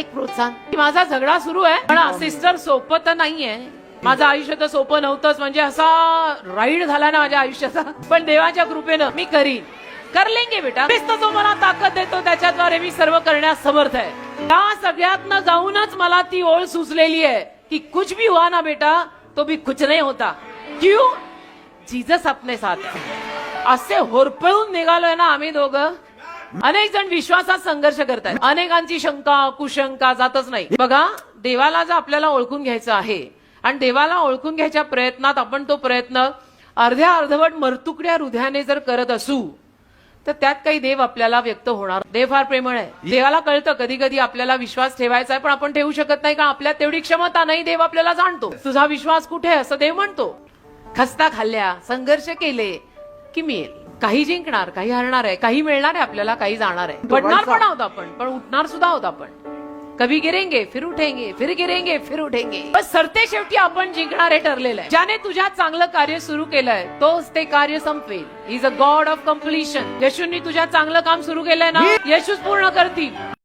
एक प्रोत्साहन. माझा झगडा सुरू आहे पण सिस्टर सोपं तर नाहीये. माझं आयुष्य तर सोपं नव्हतंच म्हणजे असा राईड झाला ना माझ्या आयुष्याचा. पण देवाच्या कृपेनं मी करीन. कर लेंगे बेटा जो मला ताकद देतो त्याच्याद्वारे मी सर्व करण्यास समर्थ आहे. त्या सगळ्यातनं जाऊनच मला ती ओळ सुचलेली आहे की कुछ भी हुआ ना बेटा तो भी कुछ नाही होता. क्यू? जीजस अपने साथ असे होरपळून निघालोय ना आम्ही दोघं अनेक जण विश्वासात संघर्ष करतात अनेकांची शंका कुशंका जातच नाही. बघा देवाला जर आपल्याला ओळखून घ्यायचं आहे आणि देवाला ओळखून घ्यायच्या प्रयत्नात आपण तो प्रयत्न अर्ध्या अर्धवट मरतुकड्या हृदयाने जर करत असू तर त्यात काही देव आपल्याला व्यक्त होणार. देव फार प्रेमळ आहे. देवाला कळतं कधी कधी आपल्याला विश्वास ठेवायचा आहे पण आपण ठेवू शकत नाही का आपल्यात तेवढी क्षमता नाही देव आपल्याला जाणतो. तुझा विश्वास कुठे आहे असं देव म्हणतो. खस्ता खाल्ल्या संघर्ष केले की मिळेल? काही जिंकणार काही हरणार आहे काही मिळणार आहे आपल्याला काही जाणार आहे. पडणार पण आहोत आपण पण उठणार सुद्धा आहोत आपण. कभी गिरेंगे फिर उठेंगे फिर गिरेंगे फिर उठेंगे. बस सरते शेवटी आपण जिंकणारे ठरलेलं आहे. ज्याने तुझ्या चांगलं कार्य सुरू केलंय तोच ते कार्य संपवेल is a God of completion येशूंनी तुझ्या चांगलं काम सुरू केलंय ना? येशूच पूर्ण करतील.